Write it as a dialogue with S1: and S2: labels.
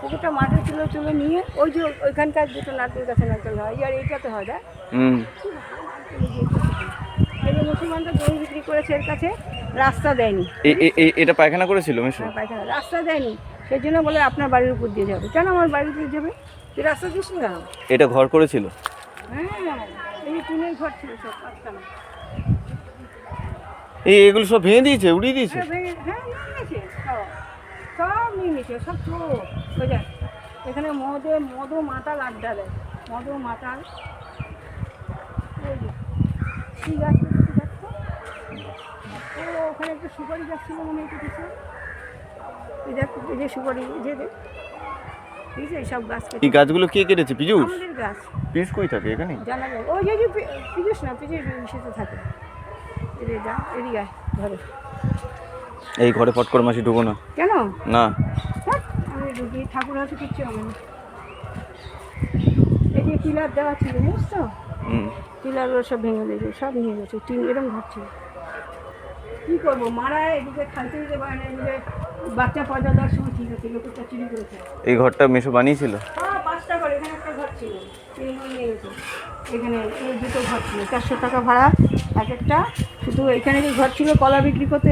S1: পুকুরটা মাঠে তুলে তুলে নিয়ে ওই যে ওইখানকার দুটো নারকেল গাছে নারকেল হয় আর এইটাতে হয় না
S2: হুম।
S1: এই যে মুসলমানরা জমি বিক্রি করেছে এর কাছে রাস্তা দেয়নি।
S2: এটা পায়খানা করেছিল
S1: হ্যাঁ, পায়খানা রাস্তা দেয়নি। সেই জন্য বলে আপনার বাড়ির উপর দিয়ে যাবে। কেন আমার বাড়ির উপর যাবে? তুই রাস্তা দিস না।
S2: এটা ঘর করেছিল?
S1: হ্যাঁ এই টিনের ঘর ছিল সব পাঁচখানা।
S2: এই এগুলো সব ভেঙে দিয়েছে উড়িয়ে দিয়েছে?
S1: হ্যাঁ ভেঙে- হ্যাঁ নিয়ে নিয়েছে সব সব নিয়ে নিয়েছে সব চোর। বুঝলেন এখানে মদে মধু মাতাল আড্ডা দেয়। মধু মাতাল। ওই যে, কি গাছ দেখতে পাচ্ছ? ও ওখানে একটা সুপারি গাছ ছিল মনে হয় কিছু। এই দেখ এই যে সুপারি যে দেখ। ঠিক আছে সব গাছ
S2: এই গাছগুলো কে কেটেছে
S1: আমাদের গাছ।
S2: পিস কই থাকে এখানে?
S1: জানা যায়। ওই যে যে না থাকে। এদিকে যা এদিকে
S2: এই ঘরে ফট করে মাসি ঢুকো না।
S1: কেন?
S2: না।
S1: আমি ঢুকি ঠাকুর হাতে কিচ্ছু হবে না। এই যে পিলার দেওয়া ছিল জানিস তো?
S2: হুম।
S1: পিলারগুলো সব ভেঙে দিয়েছে সব নিয়ে গেছে টিন এরম ঘর ছিল কী করব মারা এদিকে খালতে দিতে পারে না এদিকে বাচ্চা পয়দা দেওয়ার সময় ঠিক আছে লোকেরটা চুরি করেছে।
S2: এই ঘরটা মেশো বানিয়েছিল?
S1: হ্যাঁ পাঁচটা ঘর এখানে একটা ঘর ছিল নিয়ে গেছে। এখানে এই দুটো ঘর ছিল চারশো টাকা ভাড়া এক একটা। শুধু এখানে যে ঘর ছিল কলা বিক্রি করতে